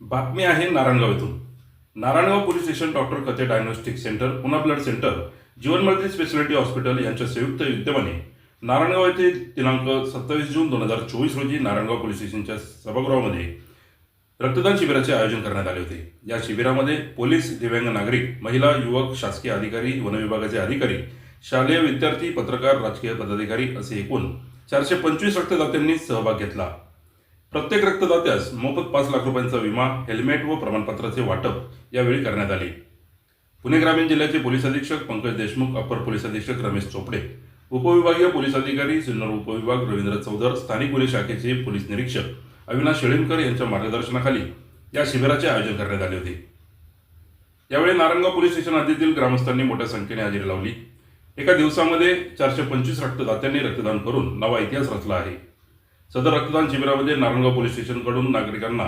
बातमी आहे नारायणगाव येथून Narayangaon police station doctor Kathe diagnostic centre Poona blood centre Jeevan speciality hospital यांच्या संयुक्त विद्यमाने नारायणगाव येथे दिनांक सत्तावीस जून दोन हजार चोवीस रोजी नारायणगाव पोलीस स्टेशनच्या सभागृहामध्ये रक्तदान शिबिराचे आयोजन करण्यात आले होते. या शिबिरामध्ये पोलीस दिव्यांग नागरिक महिला युवक शासकीय अधिकारी वनविभागाचे अधिकारी शालेय विद्यार्थी पत्रकार राजकीय पदाधिकारी असे एकूण चारशे पंचवीस रक्तदात्यांनी सहभाग घेतला. प्रत्येक रक्तदात्यास मोफत पाच लाख रुपयांचा विमा हेल्मेट व प्रमाणपत्राचे वाटप यावेळी करण्यात आले. पुणे ग्रामीण जिल्ह्याचे पोलीस अधीक्षक पंकज देशमुख अप्पर पोलीस अधीक्षक रमेश चोपडे उपविभागीय पोलीस अधिकारी सिन्नर उपविभाग रवींद्र चौधर स्थानिक पोलीस शाखेचे पोलीस निरीक्षक अविनाश शेळीमकर यांच्या मार्गदर्शनाखाली या शिबिराचे आयोजन करण्यात आले होते. यावेळी नारंगा पोलीस स्टेशन हद्दीतील ग्रामस्थांनी मोठ्या संख्येने हजेरी लावली. एका दिवसामध्ये चारशे पंचवीस रक्तदात्यांनी रक्तदान करून नवा इतिहास रचला आहे. सदर रक्तदान शिबिरामध्ये नारायणगाव पोलीस स्टेशनकडून नागरिकांना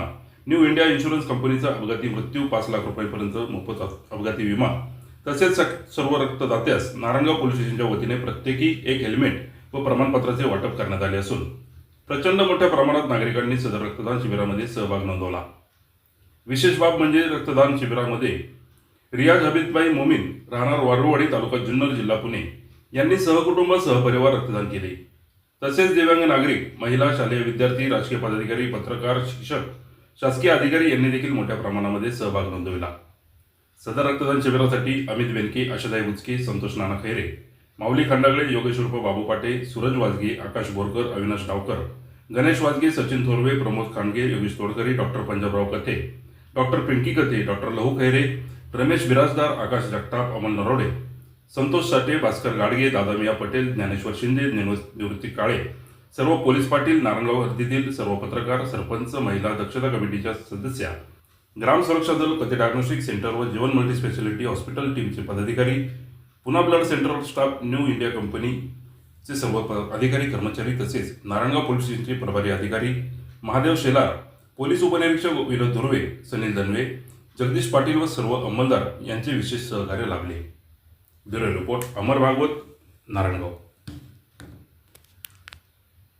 न्यू इंडिया इन्शुरन्स कंपनीचा अपघाती मृत्यू पाच लाख रुपयांपर्यंत मोफत अपघाती विमा तसेच सर्व रक्तदात्यास नारायणगाव पोलीस स्टेशनच्या वतीने प्रत्येकी एक हेल्मेट व प्रमाणपत्राचे वाटप करण्यात आले असून प्रचंड मोठ्या प्रमाणात नागरिकांनी सदर रक्तदान शिबिरामध्ये सहभाग नोंदवला. विशेष बाब म्हणजे रक्तदान शिबिरामध्ये रियाज हबीदबाई मोमीन राहणार वारुवाडी तालुका जुन्नर जिल्हा पुणे यांनी सहकुटुंब सहपरिवार रक्तदान केले. तसेच दिव्यांग नागरिक महिला शालेय विद्यार्थी राजकीय पदाधिकारी पत्रकार शिक्षक शासकीय अधिकारी यांनी देखील मोठ्या प्रमाणामध्ये सहभाग नोंदविला. सदर रक्तदान शिबिरासाठी अमित वेनके आशाताई बुचके संतोष नाना खैरे माऊली खंडागळे योगेश्वरप बाबू पाटे सूरज वाजगे आकाश बोरकर अविनाश डावकर गणेश वाजगे सचिन थोरवे प्रमोद खांडगे योगेश तोडकरी डॉक्टर पंजाबराव कथे डॉक्टर पिंकी कथे डॉक्टर लहू खैरे रमेश बिराजदार आकाश जगताप अमल नरोडे संतोष साठे भास्कर गाडगे दादामिया पटेल ज्ञानेश्वर शिंदे निवृत्ती काळे. सर्व पोलीस पाटील नारायणगाव हद्दीतील सर्व पत्रकार सरपंच महिला दक्षता कमिटीच्या सदस्या. ग्राम सुरक्षा दल कथे डायग्नोस्टिक सेंटर व जीवन मल्टी स्पेशालिटी हॉस्पिटल टीमचे पदाधिकारी. पुन्हा blood centre staff new India कंपनीचे सर्व प- अधिकारी कर्मचारी तसेच नारायणगाव पोलीस स्टेशनचे प्रभारी अधिकारी. महादेव शेलार पोलीस उपनिरीक्षक विनोद धुर्वे सनील दनवे जगदीश पाटील व सर्व अंमलदार यांचे विशेष सहकार्य लाभले. Bureau report Amar Bhagwat Narayangaon